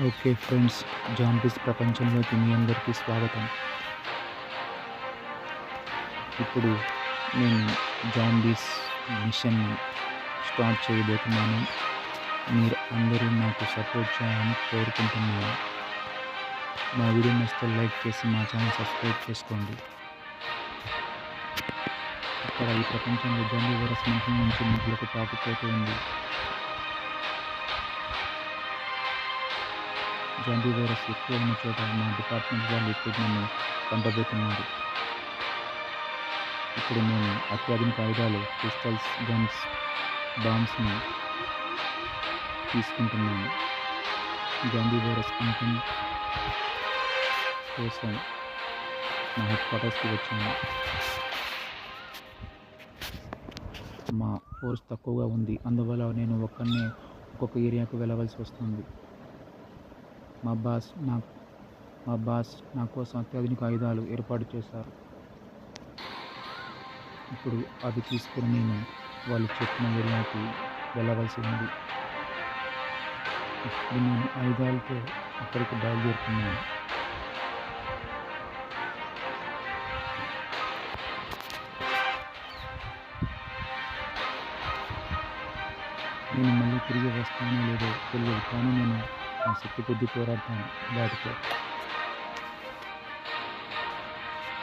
Okay friends zombies ప్రపంచంలోకి మీ అందరికీ స్వాగతం. ఇప్పుడు నేను జాంబీస్ మిషన్ని స్టార్ట్ చేయబోతున్నాను. మీరు అందరూ నాకు సపోర్ట్ చేయాలని కోరుకుంటున్నాను. మా వీడియో నచ్చితే లైక్ చేసి మా ఛానల్ సబ్స్క్రైబ్ చేసుకోండి. ఇక్కడ ఈ ప్రపంచంలో జాంబీ వైరస్ మనుషుల నుంచి ముగ్గులకు పాకుపోతూ ఉంది. జాంబీ వైరస్ ఎక్కువ ఉన్న చోట మా డిపార్ట్మెంట్ వాళ్ళు ఇప్పుడు నన్ను పంపబోతున్నారు. ఇప్పుడు నేను అత్యాధునిక ఆయుధాలు పిస్టల్స్ గన్స్ బాంబ్స్ని తీసుకుంటున్నాను గాంధీ వైరస్ అంతం కోసం మా హెడ్ క్వార్టర్స్కి వచ్చాను మా ఫోర్స్ తక్కువగా ఉంది. అందువల్ల నేను ఒక్కనే ఒక్కొక్క ఏరియాకు వెళ్ళవలసి వస్తుంది. మా బాస్ నా మా బాస్ నా కోసం అత్యాధునిక ఆయుధాలు ఏర్పాటు చేశారు. ఇప్పుడు అవి తీసుకుని నేను వాళ్ళు చెప్పిన ఏరియాకి వెళ్ళవలసి ఉంది. ఇప్పుడు నేను ఆయుధాలతో అక్కడికి బయలుదేరుతున్నాను. నేను మళ్ళీ తిరిగి వస్తానో లేదో తెలియదు. కానీ నేను నా శక్తి కొద్ది పోరాడతాను వాటితో.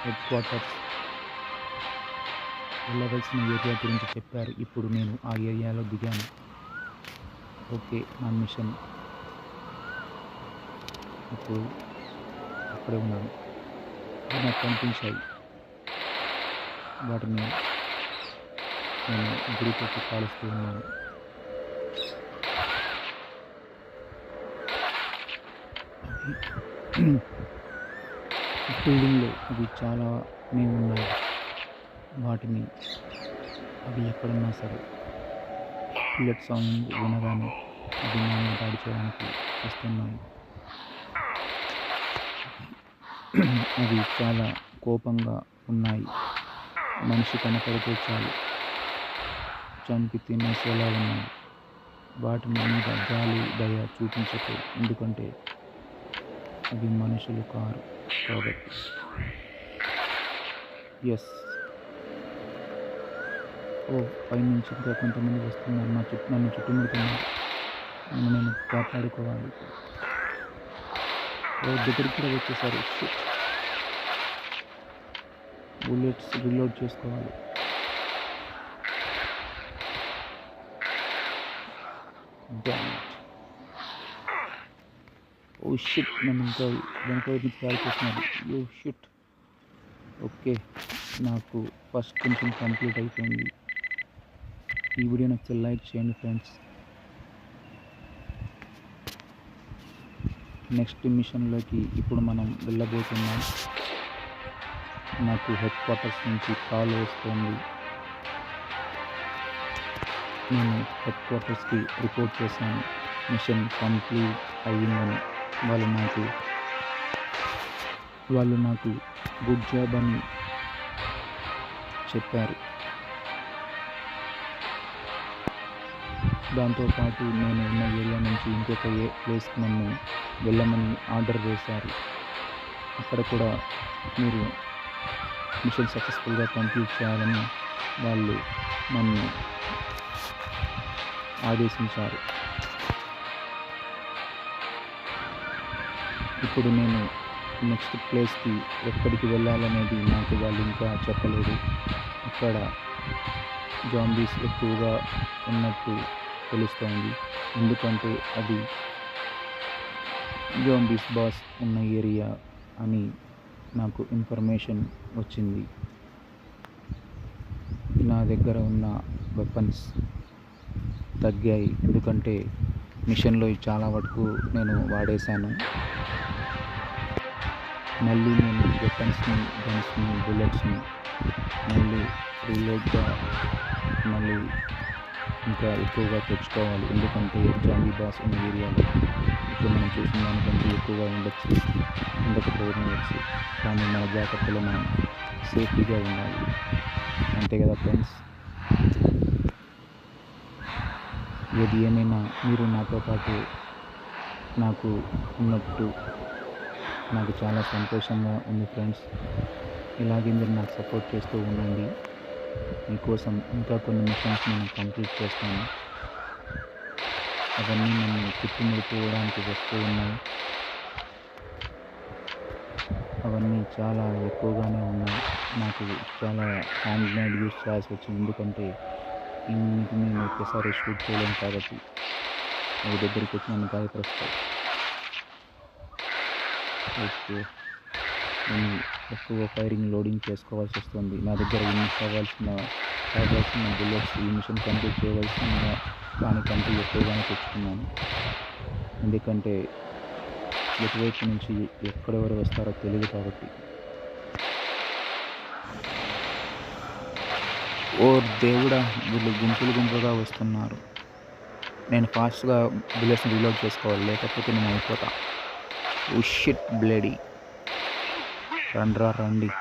హెడ్ క్వార్టర్స్ వెళ్ళవలసిన ఏరియా గురించి చెప్పారు. ఇప్పుడు నేను ఆ ఏరియాలో దిగాను. ఓకే నా మిషన్. ఇప్పుడు అక్కడే ఉన్నాను. నాకు కనిపించాయి. వాటిని నేను గురి పెట్టి కాలుస్తూ ఉన్నాను. బిల్డింగ్లో అవి చాలా మేము ఉన్నాయి. వాటిని అవి ఎక్కడున్నా సరే బుల్లెట్ సౌండ్ వినగానే అవి మేము దాడి చేయడానికి వస్తున్నాయి. అవి చాలా కోపంగా ఉన్నాయి. మనిషి కనపడితే చాలు. చంపి తినేసేలా ఉన్నాయి. వాటి మీద గాలి దయ చూపించకు. ఎందుకంటే అవి మనుషులు కారు. కాబట్టి ఎస్ ఓ పైనుంచి ఇంకా కొంతమంది వస్తున్నారు. నా చుట్టూ నన్ను చుట్టుముడుతున్నారు. నేను కాపాడుకోవాలి. ఓ దగ్గరికి కూడా వచ్చేసారు. బుల్లెట్స్ రిలోడ్ చేసుకోవాలి. Damn. Oh, ఓ షిట్ నన్ను ఇంకా వెనక వైపు నుంచి కాల్ చేస్తున్నాడు ఓ oh, షిట్ ఓకే నాకు ఫస్ట్ కొంచెం కంప్లీట్ అయిపోయింది. ఈ వీడియో నచ్చితే లైక్ చేయండి ఫ్రెండ్స్ నెక్స్ట్ మిషన్లోకి ఇప్పుడు మనం వెళ్ళబోతున్నాం. నాకు హెడ్ క్వార్టర్స్ నుంచి కాల్ వస్తుంది. నేను హెడ్ క్వార్టర్స్కి రిపోర్ట్ చేశాను. మిషన్ కంప్లీట్ అయ్యిందని వాళ్ళు నాకు వాళ్ళు నాకు గుడ్ జాబ్ అని చెప్పారు. దాంతోపాటు నేను ఉన్న ఏరియా నుంచి ఇంకొక ఏ ప్లేస్కి నన్ను వెళ్ళమని ఆర్డర్ వేశారు. అక్కడ కూడా మీరు మిషన్ సక్సెస్ఫుల్గా కంప్లీట్ చేయాలని వాళ్ళు నన్ను ఆదేశించారు. ఇప్పుడు నేను నెక్స్ట్ ప్లేస్కి ఎక్కడికి వెళ్ళాలనేది నాకు వాళ్ళు ఇంకా చెప్పలేదు. అక్కడ జాంబీస్ ఎక్కువగా ఉన్నట్టు తెలుస్తోంది. ఎందుకంటే అది జాంబీస్ బాస్ ఉన్న ఏరియా అని నాకు ఇన్ఫర్మేషన్ వచ్చింది. నా దగ్గర ఉన్న వెపన్స్ తగ్గాయి. ఎందుకంటే మిషన్లో చాలా వరకు నేను వాడేశాను. మళ్ళీ నేను వెపన్స్ని గన్స్ని బుల్లెట్స్ని మళ్ళీ రీలోడ్గా మళ్ళీ ఇంకా ఎక్కువగా తెచ్చుకోవాలి. ఎందుకంటే జాంబీ బాస్ ఉన్న ఏరియాలో ఇప్పుడు మనం చూసిన దానికంటే ఎక్కువగా ఉండొచ్చు. ఉండకపోవచ్చు కానీ మన జాగ్రత్తలో మనం సేఫ్టీగా ఉండాలి. అంతే కదా ఫ్రెండ్స్? ఏది ఏమైనా మీరు నాతో పాటు నాకు ఉన్నట్టు నాకు చాలా సంతోషంగా ఉంది ఫ్రెండ్స్. ఇలాగే మీరు నాకు సపోర్ట్ చేస్తూ ఉండండి. మీకోసం ఇంకా కొన్ని మిషన్స్ నేను కంప్లీట్ చేస్తాను. అవన్నీ నన్ను చుట్టుముడిపోవడానికి వస్తూ ఉన్నాయి. అవన్నీ చాలా ఎక్కువగానే ఉన్నాయి. నాకు చాలా హ్యాండ్ మేడ్ యూస్ చేయాల్సి వచ్చింది. ఎందుకంటే ఇన్నింటిని నేను ఒకేసారి షూట్ చేయలేను కాబట్టి. అవి దగ్గరికి వచ్చి నన్ను గాయపరుస్తాయి ఓకే. నేను ఎక్కువ ఫైరింగ్ లోడింగ్ చేసుకోవాల్సి వస్తుంది. నా దగ్గర ఇన్ని కావాల్సిన కావాల్సిన బుల్లెట్స్ ఈ మిషన్ కంప్లీట్ చేయవలసిన దానికంటే ఎక్కువగానే తెచ్చుకున్నాను. ఎందుకంటే ఎటువైపు నుంచి ఎక్కడెవరు వస్తారో తెలియదు కాబట్టి. ఓ దేవుడా వీళ్ళు గుంపులు గుంపులుగా వస్తున్నారు. నేను ఫాస్ట్గా బుల్లెట్స్ని రీలోడ్ చేసుకోవాలి లేకపోతే నేను అయిపోతాను ఉషిట్ బ్లడీ బ్లేడీ రండ్రా రండి